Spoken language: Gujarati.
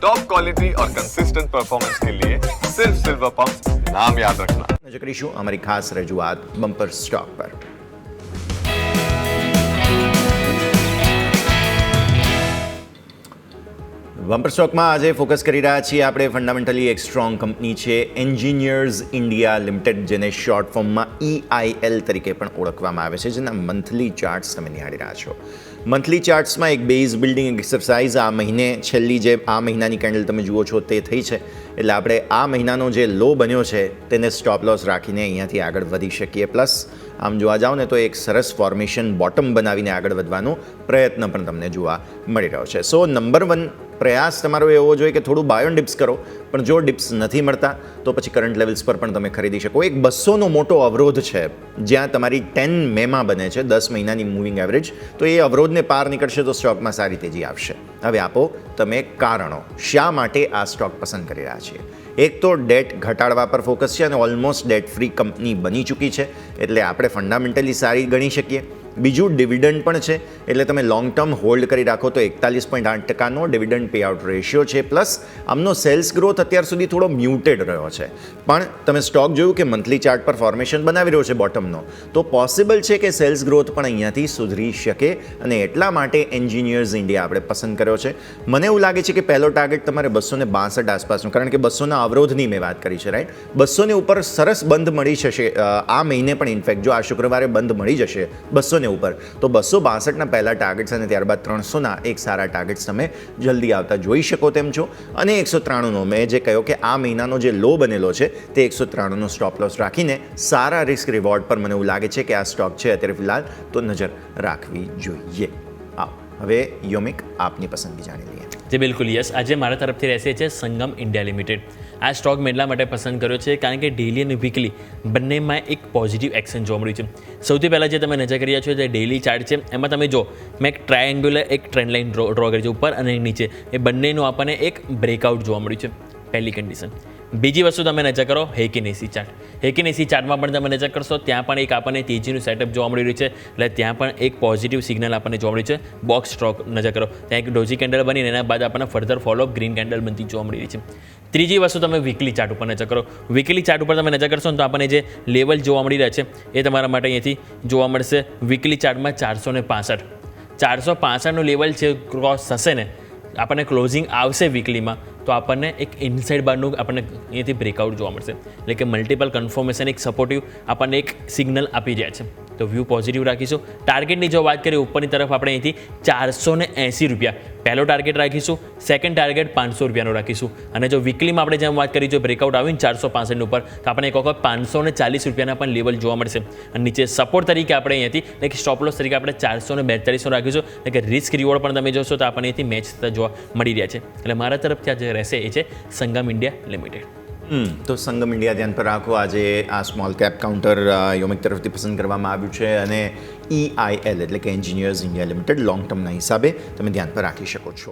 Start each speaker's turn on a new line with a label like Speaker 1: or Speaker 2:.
Speaker 1: टॉप क्वालिटी और कंसिस्टेंट परफॉर्मेंस के लिए सिर्फ सिल्वर पंप नाम याद रखना
Speaker 2: નજર કરીશું અમારી ખાસ રજૂઆત બમ્પર સ્ટોક પર બમ્પર સ્ટોકમાં આજે ફોકસ કરી રહ્યા છીએ આપણે ફંડામેન્ટલી એક સ્ટ્રોંગ કંપની છે એન્જિનિયર્સ ઇન્ડિયા લિમિટેડ જેને શોર્ટ ફોર્મમાં ઈઆઈએલ તરીકે પણ ઓળખવામાં આવે છે જેના મંથલી ચાર્ટ્સ તમે નિહાળી રહ્યા છો મંથલી ચાર્ટ્સમાં એક બેઝ બિલ્ડિંગ એક્સરસાઇઝ આ મહિને છેલ્લી જે આ મહિનાની કેન્ડલ તમે જુઓ છો તે થઈ છે. એટલે આપણે આ મહિનાનો જે લો બન્યો છે તેને સ્ટોપ લોસ રાખીને અહીંયાથી આગળ વધી શકીએ. પ્લસ આમ જોવા જાઓ ને તો એક સરસ ફોર્મેશન બોટમ બનાવીને આગળ વધવાનો પ્રયત્ન પણ તમને જોવા મળી રહ્યો છે. સો નંબર વન પ્રયાસ તમારો એવો જોઈએ કે થોડું બાયોન ડિપ્સ કરો, પણ જો ડિપ્સ નથી મળતા, તો પછી કરંટ લેવલ્સ પર પણ તમે ખરીદી શકો. એક બસોનો મોટો અવરોધ છે, જ્યાં તમારી ટેન મેમાં બને છે, દસ મહિનાની મૂવિંગ એવરેજ તો એ અવરોધને પાર નીકળશે તો સ્ટોકમાં સારી તેજી આવશે. હવે આપો, તમે કારણો. શા માટે આ સ્ટોક પસંદ કરી રહ્યા છીએ? એક તો ડેટ ઘટાડવા પર ફોકસ છે અને ઓલમોસ્ટ ડેટ ફ્રી કંપની બની ચૂકી છે, એટલે આપણે ફંડામેન્ટલી સારી ગણી શકીએ. બીજું ડિવિડન્ડ પણ છે. એટલે તમે લોંગ ટર્મ હોલ્ડ કરી રાખો તો એકતાલીસ પોઈન્ટ આઠ ટકાનો ડિવિડન્ડ પે આઉટ રેશિયો છે. પ્લસ આમનો સેલ્સ ગ્રોથ અત્યાર સુધી થોડો મ્યુટેડ રહ્યો છે. પણ તમે સ્ટોક જોયું કે મંથલી ચાર્ટ પર ફોર્મેશન બનાવી રહ્યો છે બોટમનો તો પોસિબલ છે કે સેલ્સ ગ્રોથ પણ અહીંયાથી સુધરી શકે અને એટલા માટે એન્જિનિયર્સ ઇન્ડિયા આપણે પસંદ કર્યો છે. મને એવું લાગે છે કે પહેલો ટાર્ગેટ તમારે બસો ને બાસઠ આસપાસનો, કારણ કે બસોના અવરોધની મેં વાત કરી છે રાઈટ બસોની ઉપર સરસ બંધ મળી જશે. આ મહિને પણ ઇનફેક્ટ જો આ શુક્રવારે બંધ મળી જશે બસોને ઉપર. તો બસો બાસઠના પહેલા ટાર્ગેટ્સ અને ત્યારબાદ ત્રણસોના એક સારા ટાર્ગેટ્સ તમે જલ્દી આવતા જોઈ શકો તેમ છો. અને એકસો ત્રાણુંનો મેં જે કહ્યું કે આ મહિનાનો જે લો બનેલો છે, તે એકસો ત્રાણુંનો સ્ટોપ લોસ રાખીને સારા રિસ્ક રિવોર્ડ પર મને એવું લાગે છે કે આ સ્ટોક છે અત્યારે ફિલહાલ તો નજર રાખવી જોઈએ. હવે યોમિક આપની પસંદગી જાણી લઈએ.
Speaker 3: જે, બિલકુલ. યસ, આજે મારા તરફથી રહેશે છે સંગમ ઇન્ડિયા લિમિટેડ. આ સ્ટોક મેં એટલા માટે પસંદ કર્યો છે કારણ કે ડેલી અને વીકલી બંનેમાં એક પોઝિટિવ એક્શન જોવા મળ્યું છે. સૌથી પહેલાં જે તમે નજર કરી રહ્યા છો, જે ડેલી ચાર્ટ છે, એમાં તમે જો મેં એક ટ્રાયેંગ્યુલર એક ટ્રેન્ડ લાઇન ડ્રો ડ્રો કરી છે ઉપર અને નીચે. એ બંનેનું આપણને એક બ્રેકઆઉટ જોવા મળ્યું છે. પહેલી કન્ડિશન બીજી વસ્તુ તમે નજર કરો, હેકિન એસી ચાર્ટ હેકિન એસી ચાર્ટમાં પણ તમે નજર કરશો, ત્યાં પણ એક આપણને તેજીનું સેટઅપ જોવા મળી રહ્યું છે. એટલે ત્યાં પણ એક પોઝિટિવ સિગ્નલ આપણને જોવા મળ્યું છે. બોક્સ સ્ટ્રોક નજર કરો. ત્યાં એક ડોઝી કેન્ડલ બનીને એના બાદ આપણને ફર્ધર ફોલોઅપ ગ્રીન કેન્ડલ બનતી જોવા મળી રહી છે. ત્રીજી વસ્તુ તમે વીકલી ચાર્ટ ઉપર નજર કરો. વીકલી ચાર્ટ ઉપર તમે નજર કરશો ને તો આપણને જે લેવલ જોવા મળી રહ્યા છે, એ તમારા માટે અહીંયાથી જોવા મળશે. વીકલી ચાર્ટમાં ચારસો ને પાસઠ. ચારસો પાસઠનું લેવલ છે ક્રોસ થશે ને, આપણને ક્લોઝિંગ આવશે વીકલીમાં તો આપણને એક ઇનસાઇડ બારનું આપણને અહીંયાથી બ્રેકઆઉટ જોવા મળશે. એટલે કે મલ્ટિપલ કન્ફર્મેશન એક સપોર્ટિવ આપણને એક સિગ્નલ આપી જાય છે. તો વ્યૂ પોઝિટિવ રાખીશું. ટાર્ગેટની જો વાત કરીએ, ઉપરની તરફ આપણે અહીંથી ચારસો ને એંસી રૂપિયા. પહેલો ટાર્ગેટ રાખીશું સેકન્ડ ટાર્ગેટ પાંચસો રૂપિયાનો રાખીશું. અને જો વીકલીમાં આપણે જેમ વાત કરી, જો બ્રેકઆઉટ આવ્યું ને ચારસો પાસઠની ઉપર, તો આપણે એક વખત પાંચસો ને ચાલીસ રૂપિયાના પણ લેવલ જોવા મળશે. અને નીચે સપોર્ટ તરીકે આપણે અહીંયાથી એક સ્ટોપ લોસ તરીકે આપણે ચારસો ને બેતાલીસો રાખીશું. એટલે કે રિસ્ક રિવોર્ડ પણ તમે જોશો તો આપણને અહીંથી મેચ થતા જોવા મળી રહ્યા છે. એટલે મારા તરફથી આ જે રહેશે એ છે સંગમ ઇન્ડિયા લિમિટેડ.
Speaker 2: તો સંગમ ઇન્ડિયા ધ્યાન પર રાખો. આજે આ સ્મોલ કેપ કાઉન્ટર યોમિક તરફથી પસંદ કરવામાં આવ્યું છે અને ઈઆઈએલ એટલે કે એન્જિનિયર્સ ઇન્ડિયા લિમિટેડ લોંગ ટર્મના હિસાબે તમે ધ્યાન પર રાખી શકો છો.